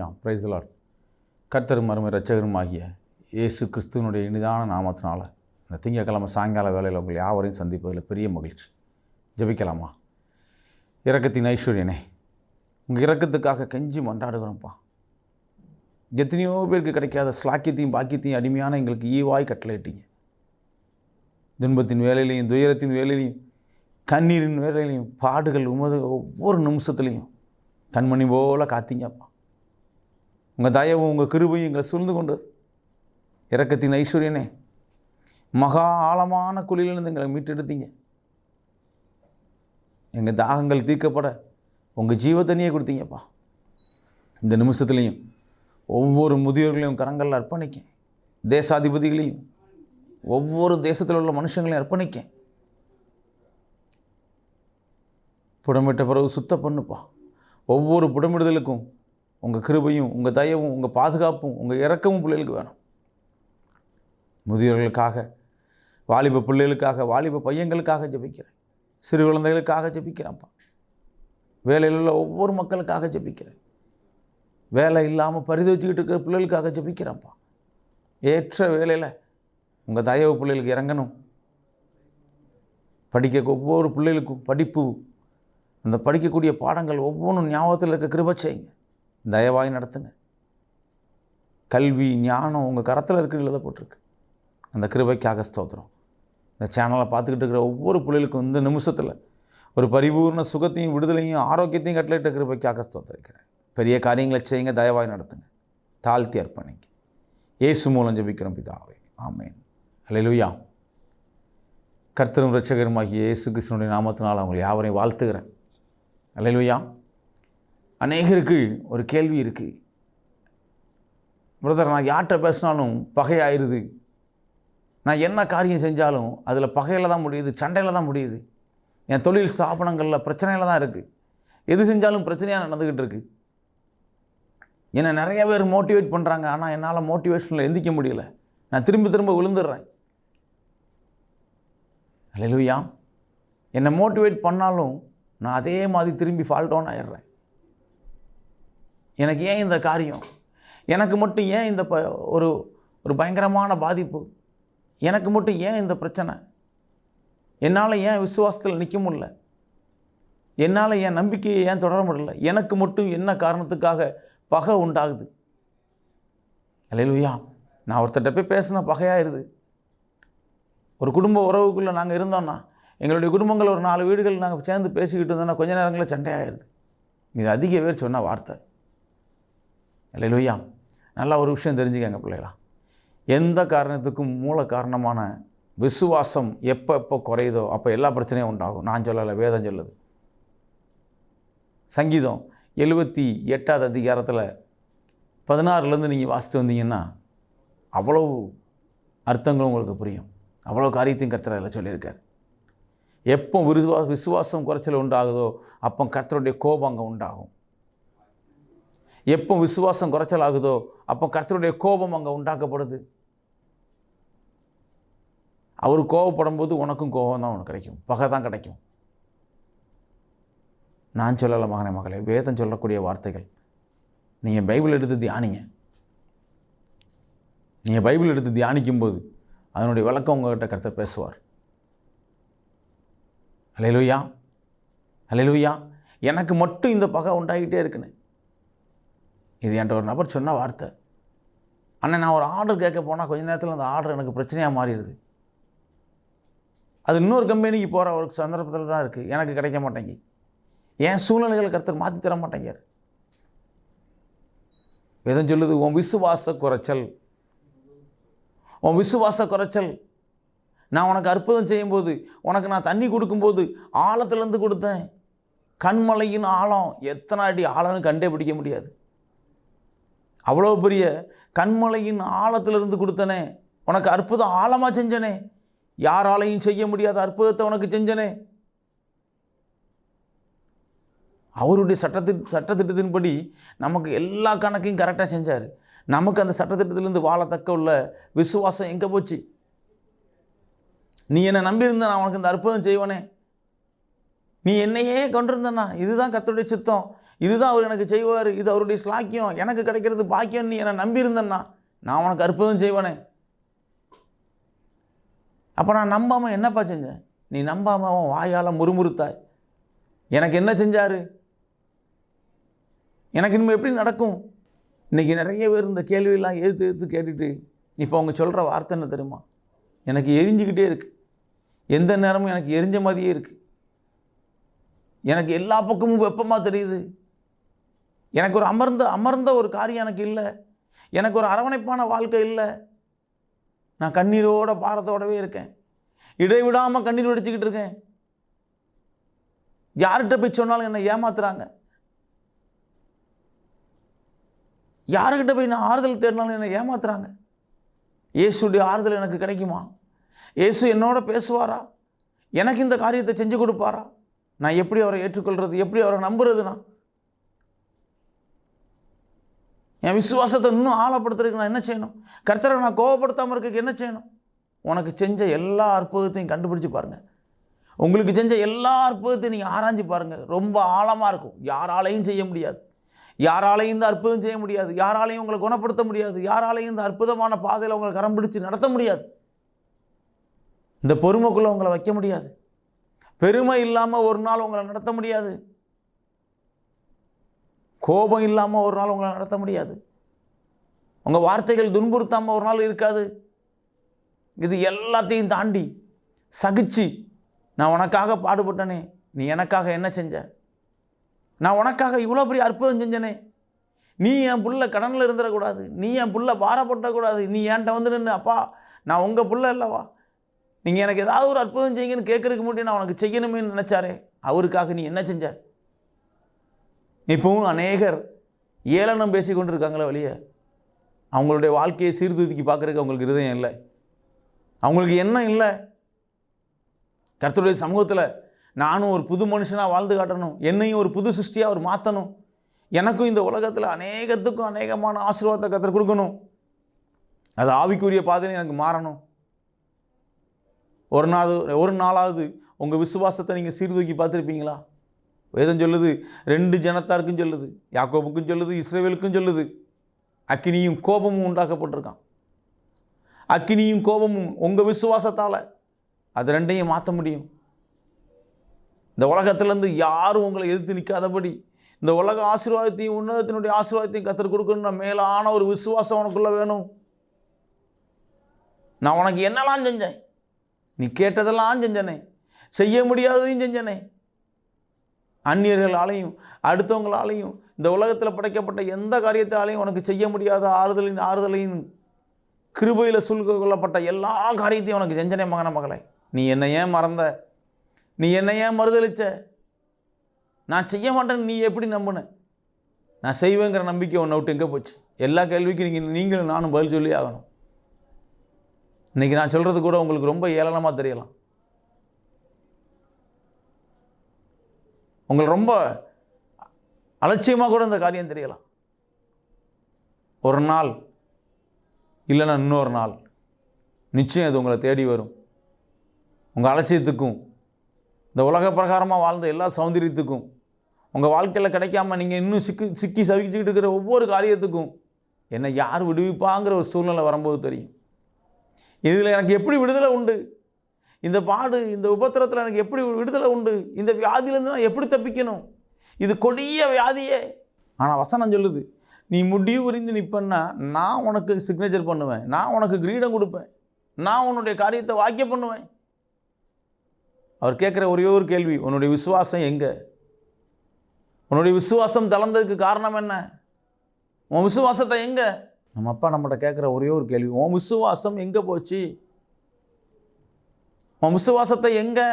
அலையிலுயா பிரைஸ்லார் கர்த்தரும் மருமை ரட்சகரும் ஆகிய இயேசு கிறிஸ்துவனுடைய இனிதான நாமத்தினால இந்த திங்கக்கிழமை சாயங்கால வேலையில் உங்கள் யாவரையும் சந்திப்பதில் பெரிய மகிழ்ச்சி. ஜபிக்கலாமா? இறக்கத்தின் ஐஸ்வர்யனே உங்கள் இறக்கத்துக்காக கெஞ்சி மன்றாடுகிறோம்ப்பா. எத்தனையோ பேருக்கு கிடைக்காத ஸ்லாக்கியத்தையும் பாக்கியத்தையும் அடிமையான எங்களுக்கு ஈவாய் கட்டளையிட்டீங்க. துன்பத்தின் வேலையிலையும் துயரத்தின் வேலையிலையும் கண்ணீரின் வேலையிலையும் பாடுகள் உமது ஒவ்வொரு நிமிஷத்துலையும். கண்மணி போல காத்தீங்கப்பா. உங்கள் தயவும் உங்கள் கிருபையும் எங்களை சூழ்ந்து கொண்டது. இறக்கத்தின் ஐஸ்வர்யனே மகா ஆழமான குழியிலிருந்து எங்களை மீட்டெடுத்தீங்க. எங்கள் தாகங்கள் தீர்க்கப்பட உங்கள் ஜீவத்தனியே கொடுத்தீங்கப்பா. இந்த நிமிஷத்துலையும் ஒவ்வொரு முதியோர்களையும் கரங்களில் அர்ப்பணிக்க தேசாதிபதிகளையும் ஒவ்வொரு தேசத்தில் உள்ள மனுஷங்களையும் அர்ப்பணிக்க. புடமிட்ட பிறகு சுத்த பண்ணுப்பா. ஒவ்வொரு புடமிடுதலுக்கும் உங்கள் கிருபையும் உங்கள் தயவும் உங்கள் பாதுகாப்பும் உங்கள் இறக்கமும் பிள்ளைகளுக்கு வேணும். முதியோர்களுக்காக வாலிப பிள்ளைகளுக்காக வாலிப பையங்களுக்காக ஜெபிக்கிறேன். சிறு குழந்தைகளுக்காக ஜபிக்கிறேன்ப்பா. வேலையில் உள்ள ஒவ்வொரு மக்களுக்காக ஜெபிக்கிறேன். வேலை இல்லாமல் பரிதவிச்சுக்கிட்டு இருக்கிற பிள்ளைகளுக்காக ஜபிக்கிறேன்ப்பா. ஏற்ற வேலையில் உங்கள் தயவு பிள்ளைகளுக்கு இறங்கணும். படிக்க ஒவ்வொரு பிள்ளைகளுக்கும் படிப்பு அந்த படிக்கக்கூடிய பாடங்கள் ஒவ்வொன்றும் ஞாபகத்தில் இருக்க கிருப செய்யுங்க. தயவாய் நடத்துங்க. கல்வி ஞானம் உங்கள் கரத்தில் இருக்குன்னு எழுதப்பட்டிருக்கு அந்த கிருபைக்காக ஸ்தோத்திரம். இந்த சேனலை பார்த்துக்கிட்டு இருக்கிற ஒவ்வொரு பிள்ளைகளுக்கும் இந்த நிமிஷத்தில் ஒரு பரிபூர்ண சுகத்தையும் விடுதலையும் ஆரோக்கியத்தையும் கட்டளையிட்ட கிருபைக்காக ஸ்தோத்திரிக்கிறேன். பெரிய காரியங்களை செய்யுங்க தயவாய் நடத்துங்க. தாழ்த்தி அர்ப்பணிங்க. இயேசு மூலம் ஜபிக்கிறோம் பிதாவே. ஆமேன். அலையிலுயா கர்த்தரும் ரட்சகருமாகிய இயேசு கிருஷ்ணனுடைய நாமத்தினால் அவங்களை யாவரையும் வாழ்த்துகிறேன். அலையிலுயா அநேகருக்கு ஒரு கேள்வி இருக்குது பிரதர் நான் யார்கிட்ட பேசினாலும் பகையாயிருது. நான் என்ன காரியம் செஞ்சாலும் அதில் பகையில் தான் முடியுது சண்டையில் தான் முடியுது. என் தொழில் ஸ்தாபனங்களில் பிரச்சனையில் தான் இருக்குது எது செஞ்சாலும் பிரச்சனையாக நடந்துக்கிட்டு இருக்கு. என்னை நிறைய பேர் மோட்டிவேட் பண்ணுறாங்க ஆனால் என்னால் மோட்டிவேஷனில் எந்திக்க முடியல. நான் திரும்ப திரும்ப விழுந்துடுறேன். அல்லையா என்னை மோட்டிவேட் பண்ணாலும் நான் அதே மாதிரி திரும்பி ஃபால்டோன் ஆயிடுறேன். எனக்கு ஏன் இந்த காரியம்? எனக்கு மட்டும் ஏன் இந்த ப ஒரு ஒரு பயங்கரமான பாதிப்பு? எனக்கு மட்டும் ஏன் இந்த பிரச்சனை? என்னால் ஏன் விசுவாசத்தில் நிற்க முடில என்னால் என் நம்பிக்கையை ஏன் தொடர முடியல? எனக்கு மட்டும் என்ன காரணத்துக்காக பகை உண்டாகுது? அலையிலுயா நான் ஒருத்தர்கிட்ட போய் பேசின பகையாயிருது. ஒரு குடும்ப உறவுக்குள்ளே நாங்கள் இருந்தோம்னா எங்களுடைய குடும்பங்கள் ஒரு நாலு வீடுகள் நாங்கள் சேர்ந்து பேசிக்கிட்டு இருந்தோம்னா கொஞ்ச நேரங்களில் சண்டையாயிருது. இது அதிக பேர் சொன்ன வார்த்தை. இல்லை லுய்யா நல்லா ஒரு விஷயம் தெரிஞ்சுக்கங்க பிள்ளைகளா. எந்த காரணத்துக்கும் மூல காரணமான விசுவாசம் எப்போ எப்போ குறையுதோ அப்போ எல்லா பிரச்சனையும் உண்டாகும். நான் சொல்லலை வேதம் சொல்லுது. சங்கீதம் எழுபத்தி எட்டாவது அதிகாரத்தில் பதினாறுலேருந்து நீங்கள் வாசிட்டு வந்தீங்கன்னா அவ்வளோ அர்த்தங்களும் உங்களுக்கு புரியும். அவ்வளோ காரியத்தையும் கர்த்தர் அதில் சொல்லியிருக்கார். எப்போ விசுவா விசுவாசம் குறைச்சல் உண்டாகுதோ அப்போ கர்த்தருடைய கோபம் அங்கே உண்டாகும். எப்போ விசுவாசம் குறைச்சல் ஆகுதோ அப்போ கர்த்தருடைய கோபம் அங்கே உண்டாக்கப்படுது. அவர் கோபப்படும் போது உனக்கும் கோபம் தான் உனக்கு கிடைக்கும். பகை தான் கிடைக்கும். நான் சொல்லலை மகனே மகளே வேதம் சொல்லக்கூடிய வார்த்தைகள். நீங்கள் பைபிள் எடுத்து தியானிங்க. நீங்கள் பைபிள் எடுத்து தியானிக்கும்போது அதனுடைய விளக்கம் உங்கள்கிட்ட கருத்தை பேசுவார். அலையலுயா அலையலுயா எனக்கு மட்டும் இந்த பகை உண்டாகிட்டே இருக்குன்னு. இது என்கிட்ட ஒரு நபர் சொன்ன வார்த்தை. அண்ணன் நான் ஒரு ஆர்டர் கேட்க போனால் கொஞ்ச நேரத்தில் அந்த ஆர்டர் எனக்கு பிரச்சனையாக மாறிடுது. அது இன்னொரு கம்பெனிக்கு போகிற ஒரு சந்தர்ப்பத்தில் தான் இருக்குது எனக்கு கிடைக்க மாட்டேங்கி என் சூழ்நிலைகளை கருத்தர் மாற்றி தர மாட்டேங்கார் வேதம் சொல்லுது உன் விசுவாச குறைச்சல். உன் விசுவாச குறைச்சல். நான் உனக்கு அற்புதம் செய்யும்போது உனக்கு நான் தண்ணி கொடுக்கும்போது ஆழத்துலேருந்து கொடுத்தேன். கண்மலையின் ஆழம் எத்தனை அடி ஆழம்னு கண்டே பிடிக்க முடியாது. அவ்வளோ பெரிய கண்மலையின் ஆழத்திலிருந்து கொடுத்தனே உனக்கு அற்புதம் ஆழமாக செஞ்சனே. யாராலையும் செய்ய முடியாத அற்புதத்தை உனக்கு செஞ்சனே. அவருடைய சட்டத்தின் சட்டத்திட்டத்தின்படி நமக்கு எல்லா கணக்கையும் கரெக்டாக செஞ்சார். நமக்கு அந்த சட்டத்திட்டத்திலேருந்து வாழத்தக்க உள்ள விசுவாசம் எங்கே போச்சு? நீ என்னை நம்பியிருந்த நான் உனக்கு இந்த அற்புதம் செய்வனே. நீ என்னையே கொண்டிருந்தனா இதுதான் கர்த்தருடைய சித்தம். இதுதான் அவர் எனக்கு செய்வார் இது அவருடைய ஸ்லாக்கியம் எனக்கு கிடைக்கிறது பாக்கியம் நீ என்னை நம்பியிருந்தேன்னா நான் உனக்கு அற்புதம் செய்வேனே. அப்போ நான் நம்பாமல் என்னப்பா செஞ்சேன் நீ நம்பாமல் அவன் வாயால் முறுமுறுத்தாய். எனக்கு என்ன செஞ்சார்? எனக்கு இனிமேல் எப்படி நடக்கும்? இன்றைக்கி நிறைய பேர் இந்த கேள்வியெல்லாம் எதிர்த்து எதிர்த்து கேட்டுட்டு இப்போ அவங்க சொல்கிற வார்த்தை என்ன தெரியுமா? எனக்கு எரிஞ்சுக்கிட்டே இருக்குது எந்த நேரமும் எனக்கு எரிஞ்ச மாதிரியே இருக்குது எனக்கு எல்லா பக்கமும் வெப்பமாக தெரியுது. எனக்கு ஒரு அமர்ந்த அமர்ந்த ஒரு காரியம் எனக்கு இல்லை. எனக்கு ஒரு அரவணைப்பான வாழ்க்கை இல்லை. நான் கண்ணீரோட பாரத்தோடவே இருக்கேன். இடைவிடாமல் கண்ணீர் வெடிச்சுக்கிட்டு இருக்கேன். யார்கிட்ட போய் சொன்னாலும் என்னை ஏமாத்துறாங்க. யாருக்கிட்ட போய் நான் ஆறுதல் தேடினாலும் என்னை ஏமாத்துறாங்க. இயேசுடைய ஆறுதல் எனக்கு கிடைக்குமா? இயேசு என்னோட பேசுவாரா? எனக்கு இந்த காரியத்தை செஞ்சு கொடுப்பாரா? நான் எப்படி அவரை ஏற்றுக்கொள்கிறது எப்படி அவரை நம்புறதுனா? என் விசுவாசத்தை இன்னும் ஆழப்படுத்துறதுக்கு நான் என்ன செய்யணும்? கர்த்தரை நான் கோவப்படுத்தாமல் இருக்க என்ன செய்யணும்? உனக்கு செஞ்ச எல்லா அற்புதத்தையும் கண்டுபிடிச்சு பாருங்கள் உங்களுக்கு செஞ்ச எல்லா அற்புதத்தையும் நீங்கள் ஆராய்ஞ்சு பாருங்கள் ரொம்ப ஆழமாக இருக்கும். யாராலையும் செய்ய முடியாது. யாராலையும் இந்த அற்புதம் செய்ய முடியாது. யாராலையும் உங்களை குணப்படுத்த முடியாது. யாராலையும் இந்த அற்புதமான பாதையில் உங்களை கரம் பிடிச்சு நடத்த முடியாது. இந்த பொறுமைக்குள்ளே உங்களை வைக்க முடியாது. பெருமை இல்லாமல் ஒரு நாள் உங்களை நடத்த முடியாது. கோபம் இல்லாமல் ஒரு நாள் உங்களை நடத்த முடியாது. உங்கள் வார்த்தைகள் துன்புறுத்தாமல் ஒரு நாள் இருக்காது. இது எல்லாத்தையும் தாண்டி சகிச்சு நான் உனக்காக பாடுபட்டனே நீ எனக்காக என்ன செஞ்ச? நான் உனக்காக இவ்வளோ பெரிய அற்புதம் செஞ்சனே. நீ என் புள்ள கடனில் இருந்துடக்கூடாது. நீ என் புள்ள பாரப்பட்டக்கூடாது. நீ என்கிட்ட வந்து நின்று அப்பா நான் உங்கள் புள்ள இல்லைவா நீங்கள் எனக்கு ஏதாவது ஒரு அற்புதம் செய்யுங்கன்னு கேட்குறதுக்கு முன்னாடி நான் உனக்கு செய்யணுமே நினச்சாரே. அவருக்காக நீ என்ன செஞ்ச? இப்போவும் அநேகர் ஏளனம் பேசி கொண்டு இருக்காங்களே வெளியே அவங்களுடைய வாழ்க்கையை சீர்தூக்கி பார்க்குறதுக்கு அவங்களுக்கு இருதயம் இல்லை. அவங்களுக்கு என்ன இல்லை. கர்த்தருடைய சமூகத்தில் நானும் ஒரு புது மனுஷனாக வாழ்ந்து காட்டணும். என்னையும் ஒரு புது சிருஷ்டியாக அவர் மாற்றணும் எனக்கும் இந்த உலகத்தில் அநேகத்துக்கும் அநேகமான ஆசீர்வாதத்தை கத்தர் கொடுக்கணும். அது ஆவிக்குரிய பாதையில் எனக்கு மாறணும். ஒரு நாள் ஒரு நாளாவது உங்கள் விசுவாசத்தை நீங்கள் சீர்தூக்கி பார்த்துருப்பீங்களா? வேதம் சொல்லுது ரெண்டு ஜனத்தாருக்கும் சொல்லுது யாக்கோபுக்கும் சொல்லுது இஸ்ரேவேலுக்கும் சொல்லுது. அக்கினியும் கோபமும் உண்டாக்கப்பட்டிருக்கான். அக்கினியும் கோபமும் உங்கள் விசுவாசத்தால் அது ரெண்டையும் மாற்ற முடியும். இந்த உலகத்திலேருந்து யாரும் உங்களை எதிர்த்து நிற்காதபடி இந்த உலக ஆசீர்வாதத்தையும் உன்னதத்தினுடைய ஆசீர்வாதத்தையும் கற்றுக் கொடுக்கணும்னா மேலான ஒரு விசுவாசம் உனக்குள்ளே வேணும். நான் உனக்கு என்னெல்லாம் செஞ்சேன்? நீ கேட்டதெல்லாம் செஞ்சனே. செய்ய முடியாததையும் செஞ்சனே. அந்நியர்களாலையும் அடுத்தவங்களாலையும் இந்த உலகத்தில் படைக்கப்பட்ட எந்த காரியத்தாலையும் உனக்கு செய்ய முடியாத ஆறுதலின் ஆறுதலையும் கிருபையில் சூழ்க கொள்ளப்பட்ட எல்லா காரியத்தையும் உனக்கு செஞ்சனே மகன மகளை. நீ என்னை ஏன் மறந்த? நீ என்னை ஏன் மறுதளிச்ச? நான் செய்ய மாட்டேன்னு நீ எப்படி நம்பின? நான் செய்வேங்கிற நம்பிக்கை உன்னை விட்டு எங்கே போச்சு? எல்லா கேள்விக்கும் நீங்கள் நீங்களும் நானும் பதில் சொல்லி ஆகணும். இன்றைக்கி நான் சொல்கிறது கூட உங்களுக்கு ரொம்ப ஏளனமாக தெரியலாம். உங்களுக்கு ரொம்ப அலட்சியமாக கூட இந்த காரியம் தெரியலாம். ஒரு நாள் இல்லைன்னா இன்னொரு நாள் நிச்சயம் அது உங்களை தேடி வரும். உங்கள் அலட்சியத்துக்கும் இந்த உலக பிரகாரமாக வாழ்ந்த எல்லா சௌந்தரியத்துக்கும் உங்கள் வாழ்க்கையில் கிடைக்காம நீங்கள் இன்னும் சிக்கி சிக்கி சவிச்சுக்கிட்டு இருக்கிற ஒவ்வொரு காரியத்துக்கும் என்னை யார் விடுவிப்பாங்கிற ஒரு சூழ்நிலை வரும்போது தெரியும். இதில் எனக்கு எப்படி விடுதலை உண்டு? இந்த பாடு இந்த உபத்திரத்தில் எனக்கு எப்படி விடுதலை உண்டு? இந்த வியாதியிலேருந்து நான் எப்படி தப்பிக்கணும்? இது கொடிய வியாதியே. ஆனால் வசனம் சொல்லுது நீ முடிவு புரிந்து நிற்பன்னா நான் உனக்கு சிக்னேச்சர் பண்ணுவேன். நான் உனக்கு கிரீடம் கொடுப்பேன். நான் உன்னுடைய காரியத்தை வாக்கிய பண்ணுவேன். அவர் கேட்குற ஒரே ஒரு கேள்வி உன்னுடைய விசுவாசம் எங்கே? உன்னுடைய விசுவாசம் தளர்ந்ததுக்கு காரணம் என்ன? உன் விசுவாசத்தை எங்கே? நம்ம அப்பா நம்மகிட்ட கேட்குற ஒரே ஒரு கேள்வி உன் விசுவாசம் எங்கே போச்சு? உன் விசுவாசத்தை எங்கே?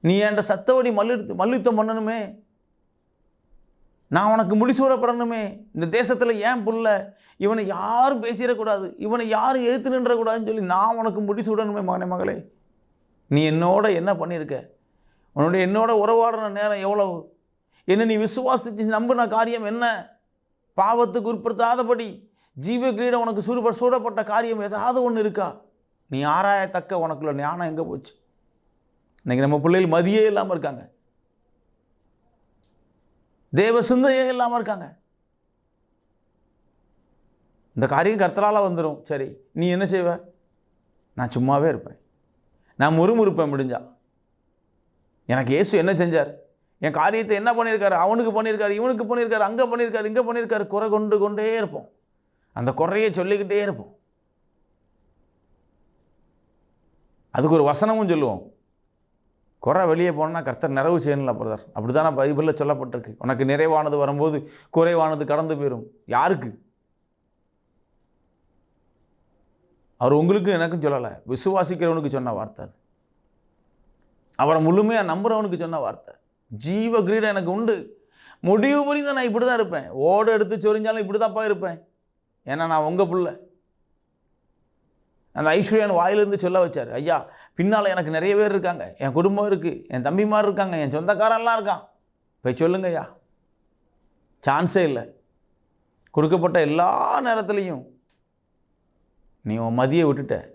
நீ என்கிட்ட சத்தவடி மல்லு மல்யுத்தம் பண்ணணுமே. நான் உனக்கு முடிசூடப்படணுமே இந்த தேசத்தில் ஏன் புள்ள இவனை யாரும் பேசிடக்கூடாது இவனை யாரும் எதிர்த்து நின்றக்கூடாதுன்னு சொல்லி நான் உனக்கு முடிசூடணுமே மகனே மகளே. நீ என்னோட என்ன பண்ணியிருக்க? உன்னுடைய என்னோட உறவாடுற நேரம் எவ்வளவு? என்ன நீ விசுவாசிச்சு நம்பின காரியம் என்ன? பாவத்துக்கு உட்படுத்தாதபடி ஜீவ கிரீடம் உனக்கு சூடுப சூடப்பட்ட காரியம் ஏதாவது ஒன்று இருக்கா? நீ ஆராயத்தக்க உனக்குள்ள ஞானம் எங்கே போச்சு? இன்றைக்கி நம்ம பிள்ளைகள் மதியே இல்லாமல் இருக்காங்க. தேவ சிந்தையே இல்லாமல் இருக்காங்க. இந்த காரியம் கர்த்தரால் வந்துடும் சரி நீ என்ன செய்வ? நான் சும்மாவே இருப்பேன். நான் முறுமுறுப்பேன் முடிஞ்சா. எனக்கு இயேசு என்ன செஞ்சார்? என் காரியத்தை என்ன பண்ணியிருக்காரு? அவனுக்கு பண்ணியிருக்காரு இவனுக்கு பண்ணியிருக்காரு அங்கே பண்ணியிருக்காரு இங்கே பண்ணியிருக்காரு. குறை கொண்டு கொண்டே இருப்போம். அந்த குறையை சொல்லிக்கிட்டே இருப்போம். அதுக்கு ஒரு வசனமும் சொல்லுவோம். குறை வெளியே போனால் கர்த்தர் நிறைவு செய்யணும்ல பிரதர் அப்படி தானே பைபிளில் சொல்லப்பட்டிருக்கு. உனக்கு நிறைவானது வரும்போது குறைவானது கடந்து போயிடும் யாருக்கு? அவர் உங்களுக்கும் எனக்கும் சொல்லலை. விசுவாசிக்கிறவனுக்கு சொன்ன வார்த்தை அது. அவரை முழுமையாக நம்புறவனுக்கு சொன்ன வார்த்தை ஜீவ கிரீடம் எனக்கு உண்டு. முடிவு புரிந்து நான் இப்படி தான் இருப்பேன். ஓடு எடுத்து சொரிஞ்சாலும் இப்படி தான்ப்பா இருப்பேன். ஏன்னா நான் உங்கள் பிள்ளை. அந்த ஐஸ்வர்யான் வாயிலிருந்து சொல்ல வச்சார். ஐயா பின்னால் எனக்கு நிறைய பேர் இருக்காங்க. என் குடும்பம் இருக்குது என் தம்பிமார் இருக்காங்க. என் சொந்தக்காரன்லாம் இருக்கான். போய் சொல்லுங்க ஐயா. சான்ஸே இல்லை. கொடுக்கப்பட்ட எல்லா நேரத்துலையும் நீ உன் மதியை விட்டுட்ட.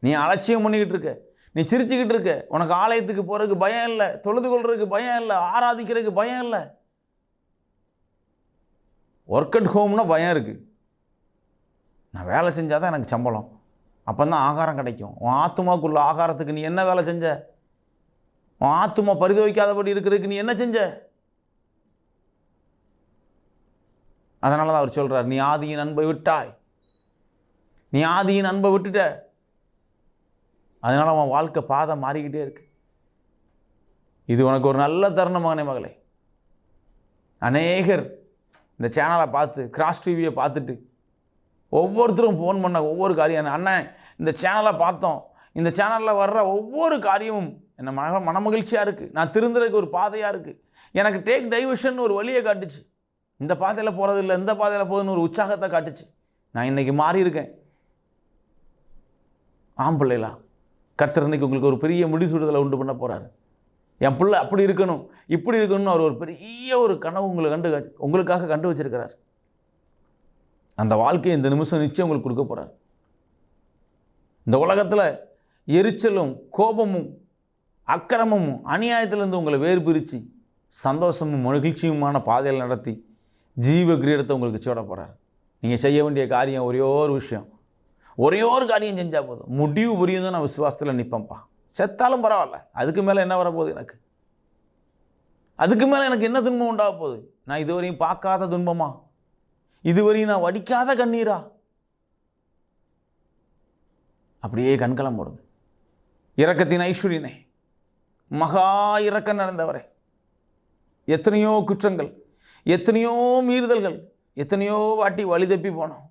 நீ அலட்சியம் பண்ணிக்கிட்டு இருக்க. நீ சிரிச்சுக்கிட்டு இருக்க. உனக்கு ஆலயத்துக்கு போகிறதுக்கு பயம் இல்லை. தொழுது கொள்றதுக்கு பயம் இல்லை. ஆராதிக்கிறதுக்கு பயம் இல்லை. ஒர்க் அட் ஹோம்னா பயம் இருக்குது நான் வேலை செஞ்சால் தான் எனக்கு சம்பளம். அப்போ தான் ஆகாரம் கிடைக்கும். உன் ஆத்துமாக்குள்ள ஆகாரத்துக்கு நீ என்ன வேலை செஞ்ச? உன் ஆத்துமா பரிதவிக்காதபடி இருக்கிறதுக்கு நீ என்ன செஞ்ச? அதனால தான் அவர் சொல்கிறார் நீ ஆதியின் அன்பை விட்டாய். நீ ஆதியின் அன்பை விட்டுட்ட. அதனால் அவன் வாழ்க்கை பாதை மாறிக்கிட்டே இருக்கு. இது உனக்கு ஒரு நல்ல தருணம் மகனே மகளே. அநேகர் இந்த சேனலை பார்த்து கிராஸ் டிவியை பார்த்துட்டு ஒவ்வொருத்தரும் ஃபோன் பண்ண ஒவ்வொரு காரியம். அண்ணன் இந்த சேனலை பார்த்தோம். இந்த சேனலில் வர்ற ஒவ்வொரு காரியமும் என்னை மன மனமகிழ்ச்சியாக இருக்குது நான் திருந்துறதுக்கு ஒரு பாதையாக இருக்குது எனக்கு டேக் டைவர்ஷன் ஒரு வழியை காட்டுச்சு. இந்த பாதையில் போகிறது இல்லை இந்த பாதையில் போகுதுன்னு ஒரு உற்சாகத்தை காட்டுச்சு. நான் இன்றைக்கி மாறியிருக்கேன் ஆம் பிள்ளைகளா கர்த்தர் இன்னைக்கு உங்களுக்கு ஒரு பெரிய முடிசூடுதலை உண்டு பண்ண போகிறாரு என் பிள்ளை அப்படி இருக்கணும் இப்படி இருக்கணும்னு அவர் ஒரு பெரிய ஒரு கனவு உங்களை கண்டு உங்களுக்காக கண்டு வச்சிருக்கிறார். அந்த வாழ்க்கையை இந்த நிமிஷம் நிச்சயம் உங்களுக்கு கொடுக்க போகிறார் இந்த உலகத்தில் எரிச்சலும் கோபமும் அக்கிரமமும் அநியாயத்திலேருந்து உங்களை வேறு பிரித்து சந்தோஷமும் மகிழ்ச்சியுமான பாதையில் நடத்தி ஜீவ கிரீடத்தை உங்களுக்கு சோட போகிறார் நீங்கள் செய்ய வேண்டிய காரியம் ஒரே ஒரு விஷயம். ஒரே ஒரு காரியம் செஞ்சால் போதும். முடிவு புரியும் தான் நான் விசுவாசத்தில் நிற்பேன்ப்பா செத்தாலும் பரவாயில்ல. அதுக்கு மேலே என்ன வரப்போகுது எனக்கு? அதுக்கு மேலே எனக்கு என்ன துன்பம் உண்டாக போகுது? நான் இதுவரையும் பார்க்காத துன்பமாக இதுவரையும் நான் வடிக்காத கண்ணீரா? அப்படியே கண்கலம் போடுங்க. இரக்கத்தின் ஐஸ்வர்யனே. மகா இரக்கம் நடந்தவரை எத்தனையோ குற்றங்கள் எத்தனையோ மீறுதல்கள் எத்தனையோ வாட்டி வழி தப்பி போனோம்.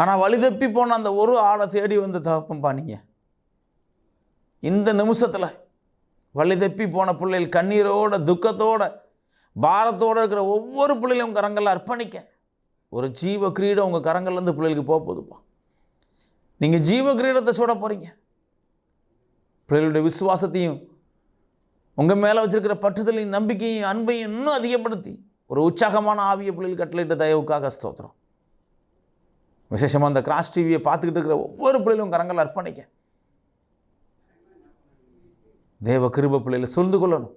ஆனால் வழி தப்பி போன அந்த ஒரு ஆளை தேடி வந்த தகப்பம்பா நீங்கள் இந்த நிமிஷத்தில் வழி தப்பி போன பிள்ளைகள் கண்ணீரோட துக்கத்தோட பாரத்தோடு இருக்கிற ஒவ்வொரு பிள்ளைகளும் கரங்களில் அர்ப்பணிக்க. ஒரு ஜீவ கிரீடம் உங்கள் கரங்கள்லேருந்து பிள்ளைகளுக்கு போக போகுதுப்பா. நீங்கள் ஜீவ கிரீடத்தை சுட போகிறீங்க பிள்ளைகளுடைய விசுவாசத்தையும் உங்கள் மேலே வச்சுருக்கிற பற்றுதலையும் நம்பிக்கையும் அன்பையும் இன்னும் அதிகப்படுத்தி ஒரு உற்சாகமான ஆவிய பிள்ளைகள் கட்டளையிட்ட தயவுக்காக ஸ்தோத்திரம். விசேஷமாக அந்த கிராஸ் டிவியை பார்த்துக்கிட்டு இருக்கிற ஒவ்வொரு பிள்ளைகளும் கரங்கள் அர்ப்பணிக்க. தேவ கிருப பிள்ளைகளை சொல்ந்து கொள்ளணும்.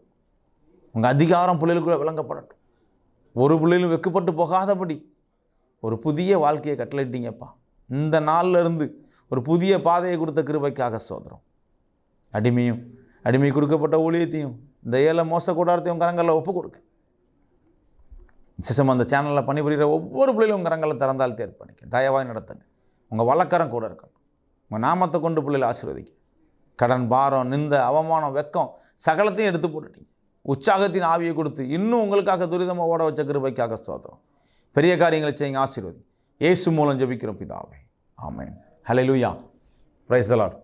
உங்கள் அதிகாரம் பிள்ளைகளுக்குள்ளே விளங்கப்படட்டும். ஒரு பிள்ளைகளும் வெக்கப்பட்டு போகாதபடி ஒரு புதிய வாழ்க்கையை கட்டளையிட்டீங்கப்பா. இந்த நாள்ல இருந்து ஒரு புதிய பாதையை கொடுத்த கிருபைக்காக சோதரம் அடிமையும் அடிமை கொடுக்கப்பட்ட ஊழியத்தையும் இந்த ஏழை மோச கூடாரத்தையும் கரங்களில் ஒப்பு கொடுக்க சிசம் அந்த சேனலில் பணிபுரிகிற ஒவ்வொரு பிள்ளைகளும் உங்கள் கரங்களை திறந்தால் தேர்ப்பணிக்க தயவாய் நடத்துங்க. உங்கள் வழக்கரம் கூட இருக்கணும் உங்கள் நாமத்தை கொண்டு பிள்ளைகளை ஆசீர்வதிக்க கடன் பாரம் நிந்த அவமானம் வெக்கம் சகலத்தையும் எடுத்து போட்டுட்டீங்க. உற்சாகத்தின் ஆவியை கொடுத்து இன்னும் உங்களுக்காக துரிதமாக ஓட வச்ச கிருபைக்காக ஸ்தோத்திரம். பெரிய காரியங்களை செய்யுங்க ஆசீர்வதி. இயேசு மூலம் ஜெபிக்கிறோம் பிதாவே. Hello லுயா price தலாட்